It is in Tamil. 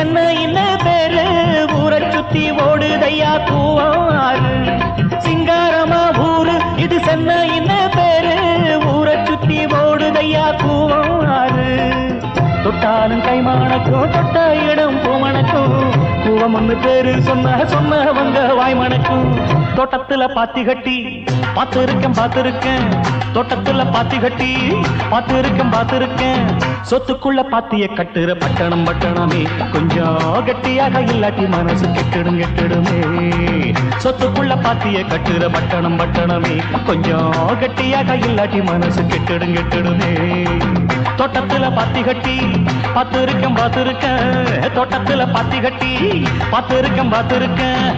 சென்னை என்ன பேரு? ஊரை சுத்தி ஓடுதையா கூவாறு சிங்காரமா ஊரு இது சென்னை என்ன பேரு? ஊரை சுத்தி ஓடுதையா கூவாறு தொட்டாலும் கைமானக்கும் தொட்ட இடம் பூமணக்கும். கூவம் ஒன்று பேரு சொன்ன சொன்னவங்க வாய்மணக்கும். தோட்டத்துல பாத்தி கட்டி பார்த்திருக்கேன் பார்த்திருக்கேன். தோட்டத்துல பாத்தி கட்டி பார்த்திருக்கேன் பார்த்திருக்கேன். சொத்துக்குள்ள பாத்திய கட்டுற பட்டணம் பட்டணமே. கொஞ்சம் கட்டியாக இல்லாட்டி மனசு கெட்டிடும் கெட்டிடுமே. சொத்துக்குள்ள பாத்திய கட்டுற பட்டணம் பட்டணமே. கொஞ்சம் கட்டியாக இல்லாட்டி மனசு கெட்டிடும் கெட்டிடுமே. தோட்டத்துல பாத்தி கட்டி பார்த்திருக்கேன் பார்த்திருக்கேன். தோட்டத்துல பாத்தி கட்டி பார்த்திருக்கேன் பார்த்திருக்கேன்.